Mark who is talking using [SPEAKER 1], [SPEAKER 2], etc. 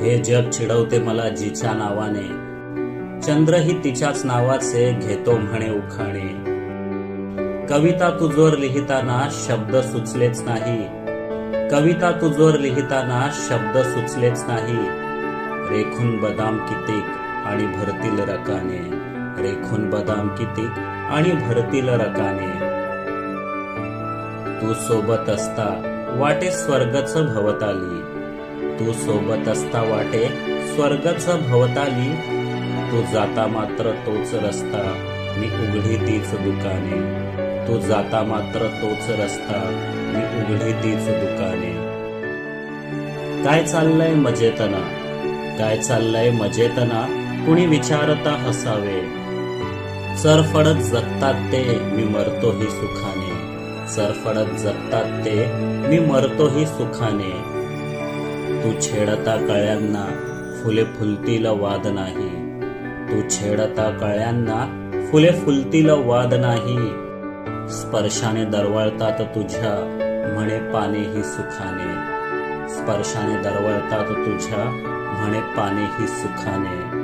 [SPEAKER 1] हे जग चिडवते मला जिच्या नावाने. चंद्रही तिच्याच नावाचे घेतो म्हणे उखाणे. कविता तुझोर लिहिताना शब्द सुचलेच नाही. कविता तुझोर लिहिताना शब्द सुचलेच नाही. रेखून बदाम कितीक आणि भरतील रकाने. रेखून बदाम कितीक आणि भरतील रकाने. तू सोबत असता वाटे स्वर्गच भवताली. तू सोबत असता वाटे स्वर्गच भवताली. तू जाता मात्र तोच रस्ता मी उघडी तीच दुकाने. तू जाता मात्र तोच रस्ता मी उघडी तीच दुकाने. काय चाललंय मजेतना? काय चाललंय मजेतना? कुणी विचारता हसावे? सरफडत जगतात ते मी मरतोही सुखाने. सरफडत जगतात ते मी मरतोही सुखाने. तू छेडता कळ्यांना फुले फुलतील वाद नाही. तू छेडता कळ्यांना फुले फुलतील वाद नाही. स्पर्शाने दरवळतात तुझ्या म्हणे पानेही सुखाने. स्पर्शाने दरवळतात तुझ्या म्हणे पानेही सुखाने.